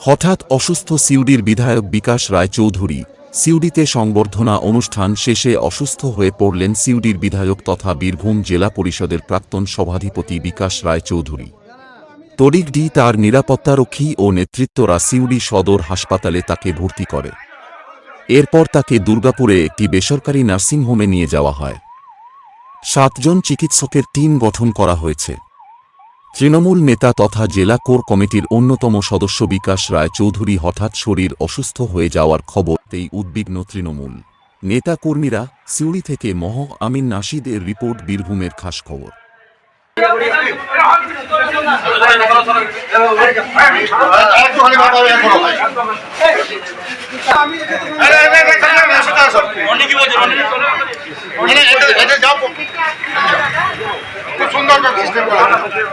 হঠাৎ অসুস্থ সিউড়ির বিধায়ক বিকাশ রায় চৌধুরী সিউড়িতে সংবর্ধনা অনুষ্ঠান শেষে অসুস্থ হয়ে পড়লেন সিউড়ির বিধায়ক তথা বীরভূম জেলা পরিষদের প্রাক্তন সভাধিপতি বিকাশ রায় চৌধুরী তরিকডি তার নিরাপত্তারক্ষী ও নেতৃত্বরা সিউড়ি সদর হাসপাতালে তাকে ভর্তি করে। এরপর তাকে দুর্গাপুরে একটি বেসরকারি নার্সিংহোমে নিয়ে যাওয়া হয়। সাতজন চিকিৎসকের টিম গঠন করা হয়েছে। তৃণমূল নেতা তথা জেলা কোর কমিটির অন্যতম সদস্য বিকাশ রায় চৌধুরী হঠাৎ শরীর অসুস্থ হয়ে যাওয়ার খবরতেই উদ্বিগ্ন তৃণমূল। নেতা কর্মীরা সিউড়ি থেকে মহ আমিন নাশিদের রিপোর্ট বীরভূমের খাস খবর। একটুখানি একটা system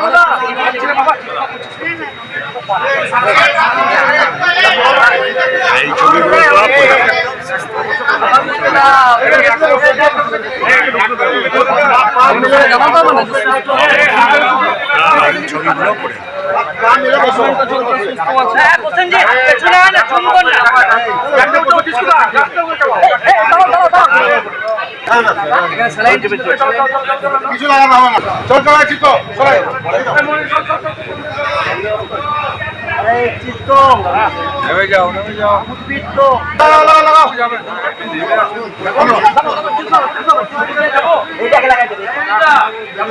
করা। প্রসেনজিৎ, পেছনে হয় না, চুম্বন না। এই, দাঁড়াও, দাঁড়াও, দাঁড়াও। কিছু লাগানো হবে না চল চল চিত্ত লাগাও, লাগাও,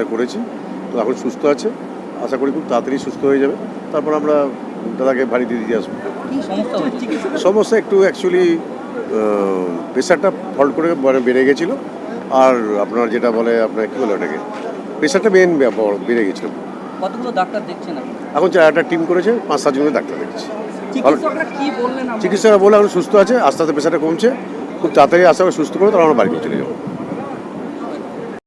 না। করেছি। তো এখন সুস্থ আছে। আশা করি খুব তাড়াতাড়ি সুস্থ হয়ে যাবে। তারপর আমরা দাদাকে বাড়ি দিয়ে দিয়ে আসব। সমস্যা একটু অ্যাকচুয়ালি প্রেশারটা ফল্ট করে মানে বেড়ে গেছিল। আর আপনার যেটা বলে আপনার কী বলে ওটাকে? প্রেশারটা মেন বেড়ে গেছিল। কতগুলো ডাক্তার দেখছেন এখন যা একটা টিম করেছে পাঁচ সাতজনের ডাক্তার দেখেছি। চিকিৎসকরা বলে এখন সুস্থ আছে আস্তে আস্তে প্রেশারটা কমছে। খুব তাড়াতাড়ি আশা করি সুস্থ করে তারপর আমরা বাড়ি চলে যাব।